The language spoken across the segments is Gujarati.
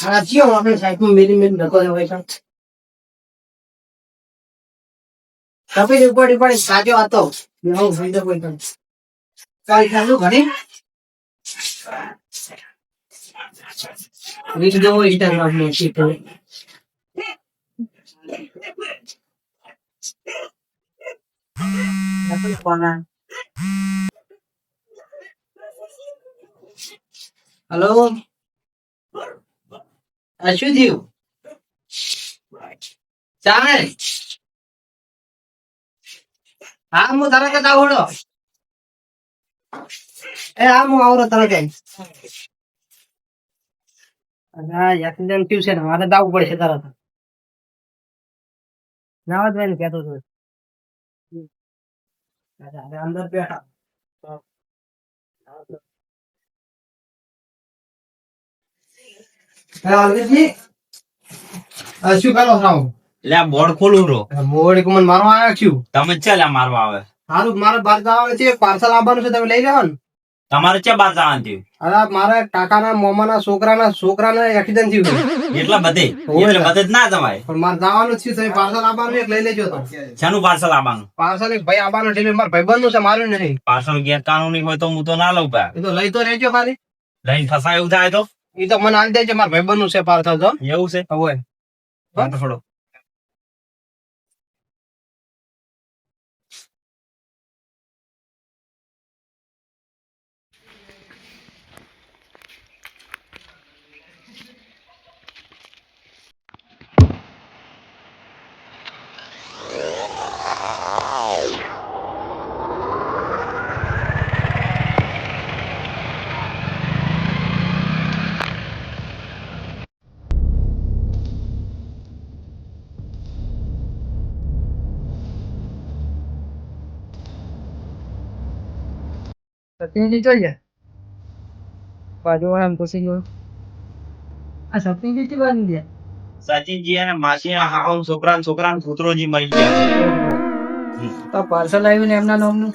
સાચીઓ આપણે સાઈડમાં મેરી મેરી નકો હોય છે કપિલ ઉપર ઉપર સાચો હતો હું ભાઈ તો કોઈ કાલ ચાલુ ઘરે રીત જો ઇન્સ્ટાગ્રામ નો શીટ હલો આ શું થયું ચાલે હા હું તારા જ આવડો એ હા હું આવડો જ હા એક્સિડન્ટ થયું છે ને મારે દાવું પડશે તરત નાવતભાઈ કહેતો હતો અંદર બેઠા શું કરો છો લે બોર્ડ ખોલું રો મોડી કુમન મારવા આવ્યા છું. તમે છે લે મારવા આવે? સારું મારે બહાર જવાનું છે પાર્સલ આવવાનું છે તમે લઈ લેવો ને. તમારે છે બાર જવાનું થયું? અરે મારા કાકાના મોમાના છોકરાના છોકરાના એક્સિડન્ટ થયું એટલા બધે? એટલે બધે જ ના જવાય? પણ મારે જવાનું છે તમે પાર્સલ આવવાનું એક લઈ લેજો શાનું પાર્સલ આવવાનું પાર્સલ એક ભાઈ આવવાનું એટલે મારા ભાઈ નું છે મારું નહીં. પાર્સલ ગેરકાનૂની હોય તો હું તો ના લઉં ભાઈ એ તો લઈ તો રહેજો ખાલી. લઈને ફસાય એવું થાય તો? એ તો મને આલી દેજે મારા ભાઈ નું છે પાર્સલ તો. એવું છે? હવે વાંધો થોડો સતીજી જોઈએ? બાજુમાં એમ પૂછી ગયો આ સતીજી થી બાજુ ગયા સચિનજી અને માસી હાહો છોકરા ને છોકરા ને પુત્રોજી મળી ગયા. તો પાર્સલ આવ્યું ને એમના નામનું?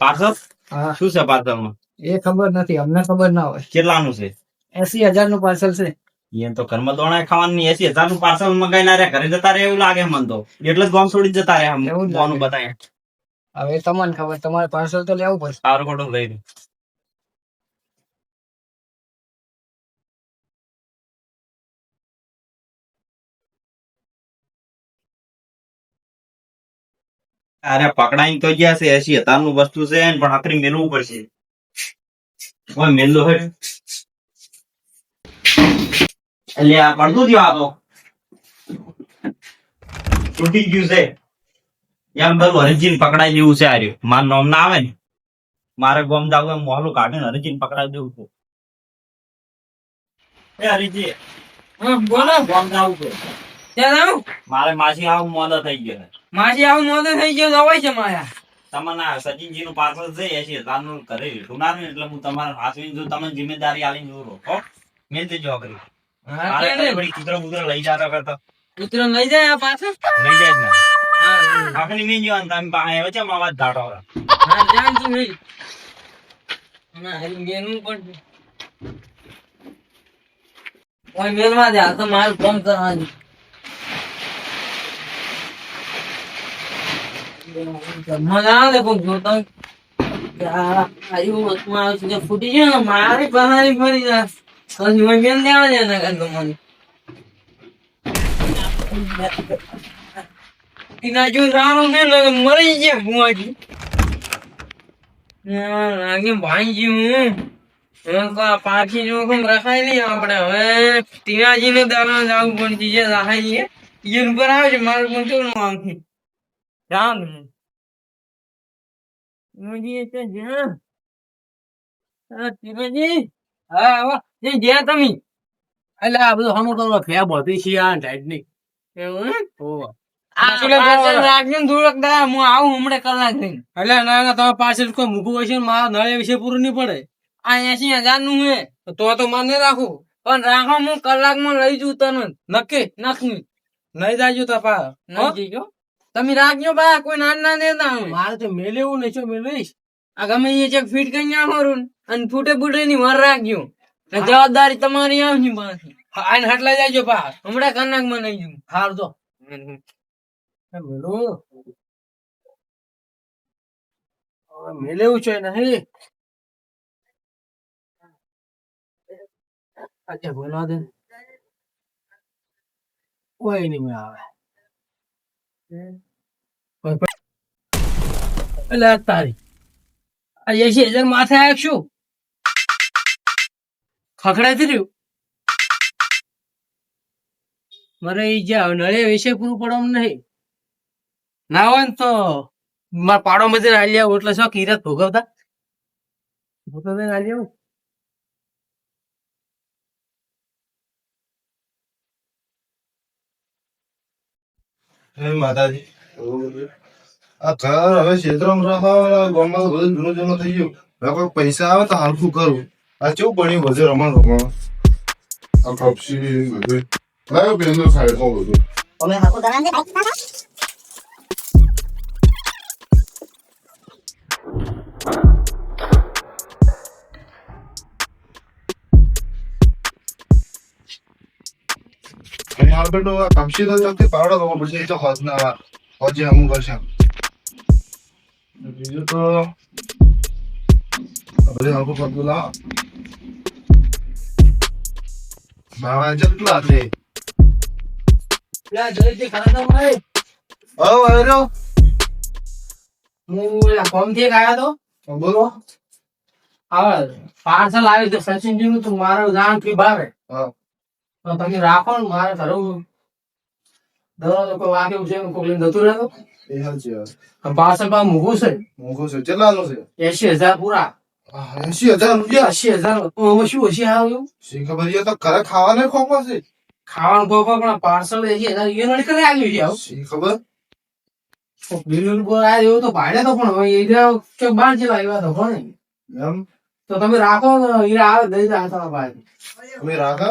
પાર્સલ? હા. શું છે પાર્સલમાં એ ખબર નથી અમને ખબર ના હોય. કેટલાનું છે? એસી હજારનું પાર્સલ છે. એમ તો ઘરમાં દોણા ખાવાનું નહીં એસી હજારનું પાર્સલ મગાઈ ના રે ઘરે જતા રહે એવું લાગે મન તો. એટલે જ બોમ્બ છોડી જતા જ બોનું બતાય હવે તમને ખબર તમારે પાર્સલ તો લેવું પડશે. સારું ખોટું લઈ લે અરે પકડાઈ તો ગયા છે એસી હજારનું વસ્તુ છે ને પણ આખરી મેલવું પડશે. ઓય મેલો હે. એટલે આ પડતું થયું આ તો. તૂટી ગયું છે. એમ બધું હરિજીન પકડાઈ દેવું છે આર્યું મારું નામ ના આવે ને. મારે ગોમ જાવ એમ મોહલું કાઢીને હરિજીન પકડાઈ દેવું છે. એ હરિજી. બોલો. ગોમ જાવું છે. ત્યાં આવું મારે માસી આવું મોદો થઈ ગયો છે. માસી આવું મોડું થઈ ગયો તો છે તમને સચિનજી નું પાર્સલ છે એસી હજારનું ઘરે લીધું ના એટલે હું તમારા હાથવીને જો તમે જિમ્મેદારી આલીને જોરો હો. મેં તે જો કરી કુતરો કૂતરો લઈ જતા કરતા. કૂતરો લઈ જાય આ પાછળ લઈ જાય ને. હા આખરી મેં જોવાનું તમે પાસે આવ્યો છે અવાજ ધાડો હા જાણ તું નહીં ના હરી મેનું પણ ઓય મેલમાં દે આ તો મારું કામ કરવાનું આવે કોક જોતા હોય. આ આયુ વચમાં આવે છે ફૂટી જાય ને મારી પહાડી ફરી જાય પછી મેલ દેવા દે ને કાંતો મને એના જો સારું ને ને મરી જાય ભુવાજી લાગે ભાઈજી હું. પાછી જોખમ રખાય નહીં આપણે. હવે તિરાજી ને દાણા જવું પડશે જે રખાય છે એન પર આવે છે મારું પણ કેવું આમ છે જાણ મુજી છે જ્યાં. તિરાજી હા આવો. જે જ્યાં તમે. એટલે આ બધું હમું કરો ફેબ હતી છે આ ટાઈટની એવું હે? ને હું કલાક ના ના ને મારા નું હે મારે પણ રાખો હું કલાકમાં લઈ જઉં તને. નક્કી? નખની નહીં જાજો તપા તમે રાખજો બા કોઈ નાન ના દેતા મારે તો મેલેવું નહીં છો મેલીશ આ ગમે એ ચેક ફીટ કરી નાખો અને ફૂટે ફૂટે ની વર રાખજો. જવાબદારી તમારી આવશે પાછી આઈને હાટલા જાયજો પા. હમણાં કલાકમાં નહીં જવું હાર તો મેલેવું છે નહીં. અચ્છા બોલવા દે. કોઈ નહીં આવે. એટલે તારી. હજાર માથે આવ્યો શું ખખડાતી રહ્યું. મારે જ્યાં નળે વિશે પૂરું પડવાનું નહીં. ના હોય ને તો મારા પાડો મજે હાલી આવું એટલે શું કિરત ભોગવતા? ભોગવતા હાલી આવું? હે માતાજી. આ ઘર હવે ક્ષેત્રમાં રખાવા ગામમાં બધું જૂનું જૂનું થઈ ગયું. હવે કોઈ પૈસા આવે તો હાલતું કરું. આ કેવું બન્યું બધું રમણ રમણ? આ બધું. લાવ્યો બેનો બધું. કપસી તો ચોકથી પાવડો કરવો પડશે એ તો હોત ના હજી અમુક કરશે બીજું તો બધે હલકું પતલું લાવો માવા જેટલા થી હવે પાર્સલ આવ્યું સચિનજી નું તો મારું જાણ ફી ભાવે હા તો તમે રાખો ને મારે ઘરે દરરોજ કોઈ વાગે છે કોક લઈને જતું રહેતો. એ વાત. પાર્સલ પા મૂકવું છે. મૂકું છે. કેટલાનું છે? એસી હજાર પૂરા. એસી હજાર રૂપિયા? એસી હજાર. શું હશે આવ્યું શી ખબર? એ તો ઘરે ખાવાને ખોખવા છે ખાવાનું કોઈ પણ પાર્સલ એસી હજાર એ નડી કરે આવ્યું છે શી ખબર? બિલ પર આવ્યો એવું તો ભાડે તો પણ હવે એ કે બાર જેવા આવ્યા તો પણ. એમ? તો તમે રાખો ને એ આવે દઈ જાય તમારા ભાઈ તમે રાખો?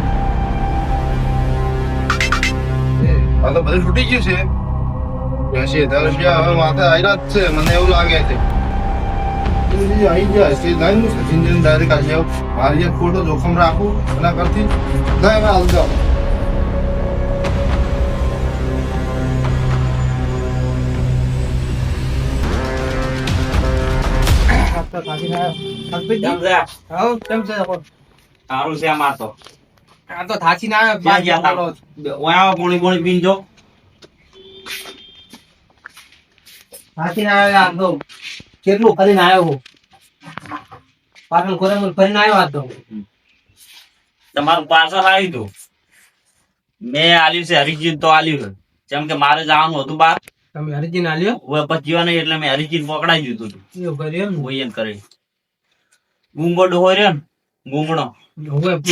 આ તો બધું છૂટી ગયું છે. એસી હજાર રૂપિયા હવે માથે આયરા જ છે. મને એવું લાગે છે. નીલજી ગયા છે લાઈન સચિન ડાયરેક્ટ આજે મારી એક ફોટો જોખમ રાખું એના કરતી ના એમાં હાલ જાઓ? હા સારું છે અમાર તો. આ તો થાચી ના ક્યાં ગયા? ઓય પોણી પોણી જો. થાચી ના આવે આ તો કેટલું કરીને આવ્યો હું? પાટણ કોરેમલ ફરીને આવ્યો આ તો તમારું પાર્સલ આવી હતું મેં આલ્યું છે હરિજીન તો આલ્યું છે. જેમ કે મારે જવાનું હતું બાર. તમે હરિજીન આલ્યો? લ્યો હવે પચ્યો નહીં એટલે મેં હરિજીન પકડાઈ દીધું હતું. એવું કર્યું એમ હોય એમ કરે. ગુંગો હોય રે ને ગુંગણો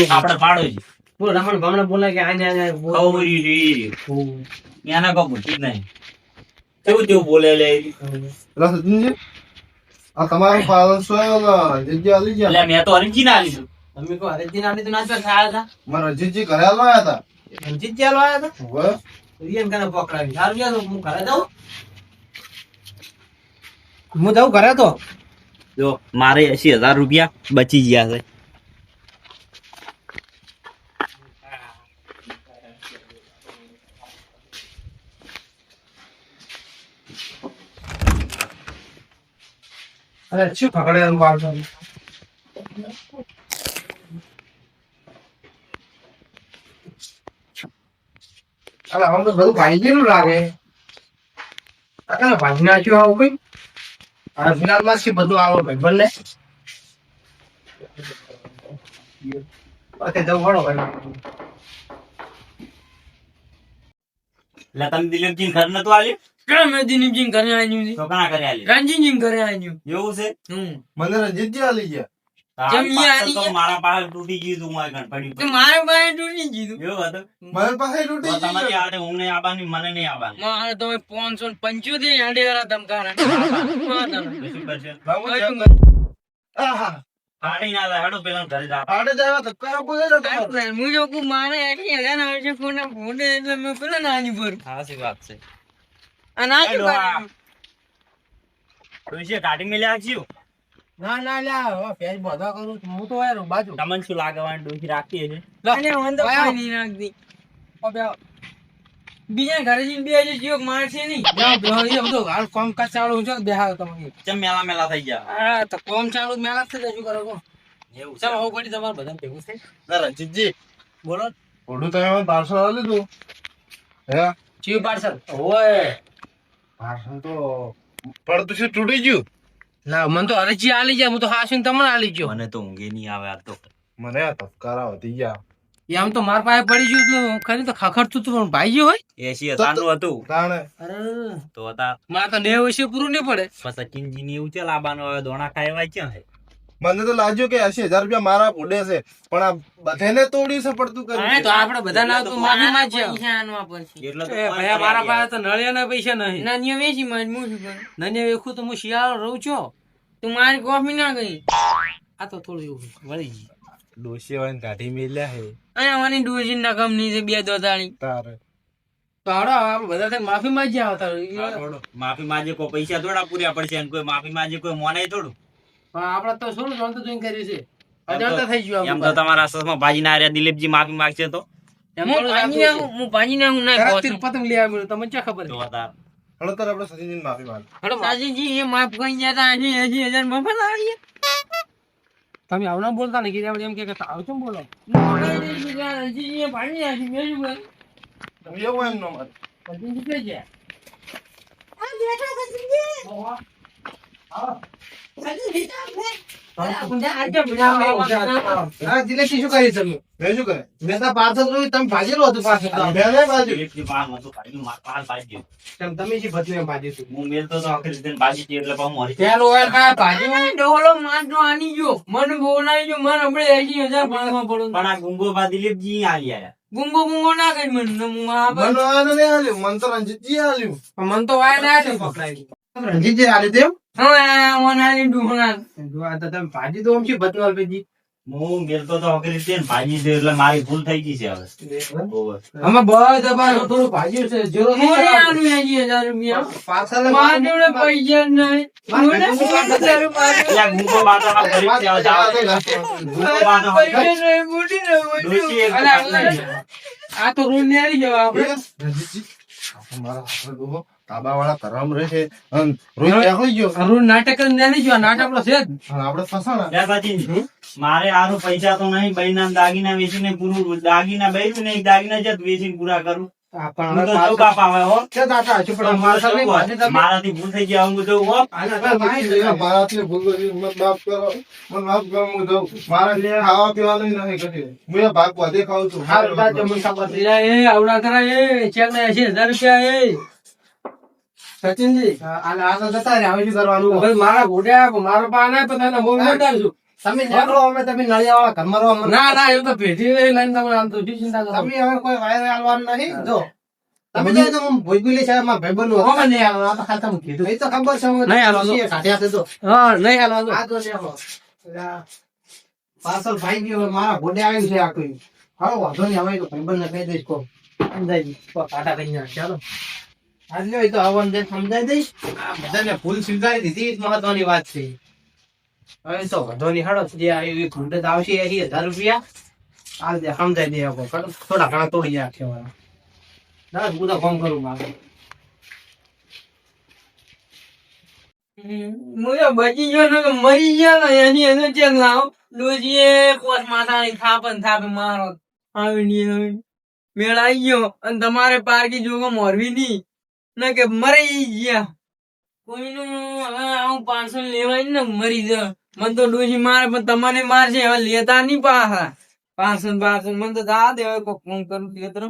આપણે પાડો છે પેલું રમણ ભમણ બોલા કે આને આને ખવરી રી ઓહ. એને કોઈ નહીં. કેવું તેવું બોલે લે? રસ સચિનજી આ તમારો ફાધર સો જગ્યા આલી ગયા. લે મેં તો અરજી ના આલ્યું તમે કહો અરજી ના તો નાચવા ખાયા હતા. મારા રજીતજી ઘરે આવ્યા હતા? રણજીત ચાલો આવ્યા હવે હતા? રિયન કને પકડાવી. સારું ગયા તો હું ઘરે જાઉં. હું જાઉં ઘરે તો? જો મારે એસી હજાર રૂપિયા બચી ગયા છે. અરે શું પકડે કરી અરે આમ તો બધું જેવું લાગે. અરે ભાઈ નાખ્યું આવું ભાઈ આ ફિનાલમાં છે બધું આવો ભાઈ, બંને? ઓકે, જવું પડો ભાઈ. તમે દિલીપજી ઘર નતું મેં દિલીપજી ઘરે આવ્યું છે? તો કના કરે આલ્યું રણજીતજી ઘરે આવ્યું એવું છે? હમ. મને રજીતજી આલી ગયા. તારું જેમ ઈ પાછળ તો આની- મારા પાસે તૂટી ગયું મારે પાસે તૂટી ગયું પાસે તમારી આડે હું નહીં આવવાની મને નહીં આવવાની. મારે તો પાંચસો પંચોતેર આડે વાળા ધમકારા હા, તમે. મારે હજાર આવે છે ફોન એટલે મેં પેલા નાની પર. સાચી વાત છે. અને આ શું હેડો આ. કાઢી મેલ્યા છીએ ના ના લ્યા હવે ફેર બધા કરું છું. હું તો યાર બાજુ. તમને શું લાગે ડોશી રાખીએ છે? અને મને તો કોઈ નહીં રાખતી બીજા ઘરે જઈને બે હજાર જીવક મારશે નહીં. જાઓ, બેહો, એ બધું હાલ કામ ચાલુ છે બેહાડો તમે. ચમ મેલા મેલા થઈ ગયા? હા તો કોમ ચાલુ જ મેલા જ થઈ જાય શું કરો કહો? એવું ચાલો આવું પડી તમારે બધા ભેગું થઈ. ના, રણજીતજી બોલો. ઓઢું તમે મને પાર્સલ આવેલું લીધું હે? ચીવ પાર્સલ. ઓય પાર્સલ તો પડતું છે તૂટી ગયું? ના મને તો અરજી આલી જાય હું તો હાસીને તમને આલી ગયો. મને તો ઊંઘે નહીં આવે આ તો. મને આ ધબકારા વધી ગયા. એ આમ તો મારા પાસે પડી ગયું હતું ખરી તો ખખડતું હતું પણ ભાઈ ગયું હોય. એસી હજારનું હતું તો હતા. મારે તો નેવ એસી પૂરું નહીં પડે. પછી કિંજીની એવું છે લાવવાનું હવે દોણા ખાવા ક્યાં છે. મને તો લાગ્યું કે એસી હજાર રૂપિયા મારા ઉડે છે. પણ આ બધાને તોડી છે પડતું કર્યું તો આપણે બધા ના તો માફી આનવા એટલે ભાઈ મારા પાસે. તો નળિયાના પૈસા નહીં. નાનીઓ વેચી મારી હું શું વેખું તો હું શિયાળો રહું છું? તું મારી કોફી ના ગઈ. આ તો થોડું એવું વળી ગયું. ડોશી વાળીને કાઢી મેલ્યા હે. અને અમારી ડોસી ના કંપની છે બે દોતાળી. તારે. બધા માફી માંગીએ આવતા માફી માંગે કોઈ પૈસા થોડા પૂર્યા પડશે અને કોઈ માફી માંગે કોઈ મોને થોડું. પણ આપણે તો શું જાણતું જોઈને કર્યું છે? અજાણતા થઈ ગયું એમ તો તમારા સસમાં ભાજી ના રહ્યા દિલીપજી માફી માંગશે તો. હું ભાજી જાણતું હું ના છે. કહો તરત પતંગ લઈ આવ્યો તમને ક્યાં ખબર તો છે હતા હલો તારે આપણે સચિનજીને માફી માંગ. હાડો, સાજીજી એ માફ કરી જતા એસી એસી હજાર મફત આવી તમે આવું ના બોલતા ને કીધા એમ કે આવું કેમ બોલો? હજી ભાજી એમ નો? મેં શું તમે એમ મરી કાંઈ ગયો ગુંગો ગુંગો ના કરી મને મન તો રંજીતજી હાલ્યું મન તો વાય ના હતી પકડાઈ. રણજીતજી આલી દેવ? હવે આ ઓનાની ડુહણા જો આ તો તમે ભાજી તો શી હું મેલતો તો ભાજી છે એટલે મારી ભૂલ થઈ ગઈ છે હવે. ઓવર. બધા થોડું છે. મોરે આનું હજાર રૂપિયા મારા પૈસા નહીં આ. તો રૂલ ને આવી જવા આપડે મારા હાથે ડોહો તાબાવાળા કરમ રહેશે અને રોજ નીકળી ગયો નાટક જો નાટક છે આપણે ફસાણા. મારે આરો પૈસા તો નહીં બૈના દાગીના વેચીને પૂરું દાગીના બૈરું ને એક દાગીના જત વેચીને પૂરા કરું. મારાથી ભૂલ થઈ ગયા હું. મારાથી ભૂલ કરી મને માફ કરો. મને માફ કરો હું જાઉં મારે ખાવા પીવાનું નહીં કશું હું ભાગ વધે ખાઉં છું. આવડા કરાય એ, ચેક ના એંશી હજાર રૂપિયા, એ. સચિનજી, આ- આ તો જતા રહ્યા, હવે શું કરવાનું? હવે મારા ઘોડ્યા, મારા પા ના, તને તમે નીકળો, અમે તમે નળિયા ઘરમાં રહો, ના, ના, એવું તો પેઢી લઈને તમે આમ તો ચિંતા કરો? તમે હવે કોઈ વાયર હાલવાનું નહીં, જો. તમે જાય તો ભોજપુરી છે, મારા ભાઈબંધનું હતું. નહીં હાલવાનું, આ તો ખાલી તમે કીધું. એ તો ખબર છે, નહીં હાલવાનું. છીએ, સાથે તો. હા, નહીં હાલવાનું. આ તો લેવો. પાર્સલ ભાઈ ગયો મારા ઘોડે આવ્યું છે આ કોઈ હાલો વાંધો નહીં હવે તો બંધ કહી દઈશ કો સમજાઈ દઈશ કો કાંટા કરી નાખ ચાલો આજ લ્યો એ તો આવવાનું છે સમજાઈ દઈશ. આ બધાને ભૂલ સ્વીકારી દીધી, એ મહત્વની વાત છે. હવે તો વાંધો નહીં હાડો જે આવ્યું એ ઘૂંટે આવશે, એ હજાર રૂપિયા. આ દે, સમજાઈ દે આપો થોડા ઘણા તોડી જાય કહેવાય ના, હું તો ફોન કરું મારે. મુજો બચી ગયો, ને મરી ગયો એની એનો ચેક લાવો ડોશીએ પોત માથાની થાપન થાપે મારો. આવી ની આવી. મેળ આવી ગયો, અને તમારે પારકી જોગો મોરવી ની ને કે મરી ગયા. કોઈનું હવે આવું પાર્સલ લેવાય ને મરી જ મને તો ડોસી મારે, પણ તમને મારશે. હવે લેતા નહીં પાછા. Parcel parcel. મને તો જા દે, હવે કોક ફોન કરું ખેતર